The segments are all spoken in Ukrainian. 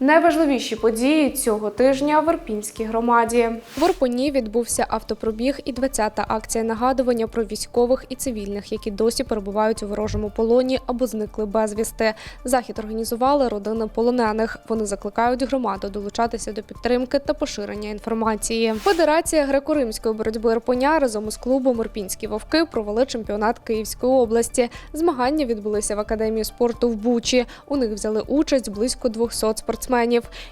Найважливіші події цього тижня в Ірпінській громаді. В Ірпені відбувся автопробіг і 20-та акція нагадування про військових і цивільних, які досі перебувають у ворожому полоні або зникли безвісти. Захід організували родини полонених. Вони закликають громаду долучатися до підтримки та поширення інформації. Федерація греко-римської боротьби Ірпеня разом із клубом Ірпінські вовки провели чемпіонат Київської області. Змагання відбулися в академії спорту в Бучі. У них взяли участь близько 200 спортсменів.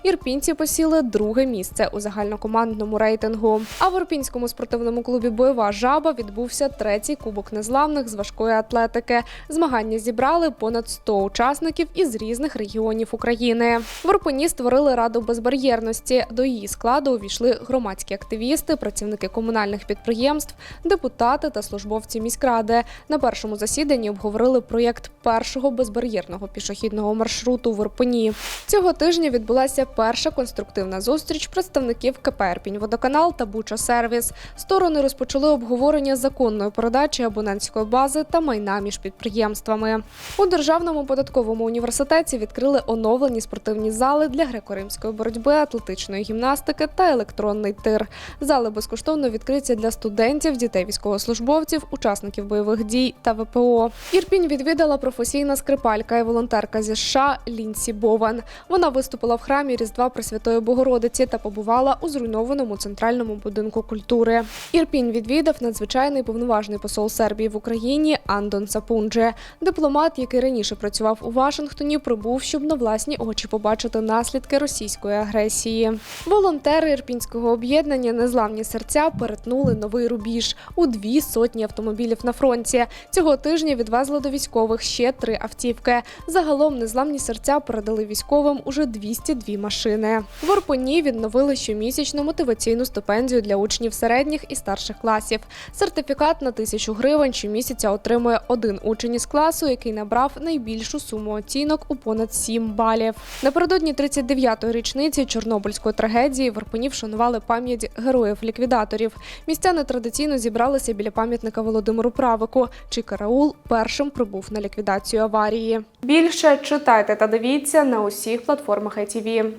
Ірпінці посіли друге місце у загальнокомандному рейтингу. А в Ірпінському спортивному клубі Бойова жаба відбувся третій кубок незламних з важкої атлетики. Змагання зібрали понад 100 учасників із різних регіонів України. В Ірпені створили раду безбар'єрності. До її складу увійшли громадські активісти, працівники комунальних підприємств, депутати та службовці міськради. На першому засіданні обговорили проєкт першого безбар'єрного пішохідного маршруту в Ірпені. Цього тижня відбулася перша конструктивна зустріч представників КП «Ірпінь-Водоканал» та Буча Сервіс. Сторони розпочали обговорення законної передачі абонентської бази та майна між підприємствами. У державному податковому університеті відкрили оновлені спортивні зали для греко-римської боротьби, атлетичної гімнастики та електронний тир. Зали безкоштовно відкриті для студентів, дітей військовослужбовців, учасників бойових дій та ВПО. Ірпінь відвідала професійна скрипалька і волонтерка зі США Лінсі Бован. Вона виступила в храмі Різдва Пресвятої Богородиці та побувала у зруйнованому центральному будинку культури. Ірпінь відвідав надзвичайний повноважний посол Сербії в Україні Андон Сапундже. Дипломат, який раніше працював у Вашингтоні, прибув, щоб на власні очі побачити наслідки російської агресії. Волонтери ірпінського об'єднання Незламні серця перетнули новий рубіж у дві сотні автомобілів на фронті. Цього тижня відвезли до військових ще три автівки. Загалом незламні серця передали військовим уже 202 машини. В Орпоні відновили щомісячну мотиваційну стипендію для учнів середніх і старших класів. Сертифікат на тисячу гривень щомісяця отримує один учень із класу, який набрав найбільшу суму оцінок у понад 7 балів. Напередодні 39-ї річниці Чорнобильської трагедії в Ірпені вшанували пам'ять героїв-ліквідаторів. Містяни традиційно зібралися біля пам'ятника Володимиру Правику, чий караул першим прибув на ліквідацію аварії. Більше читайте та дивіться на усіх платформах ITV.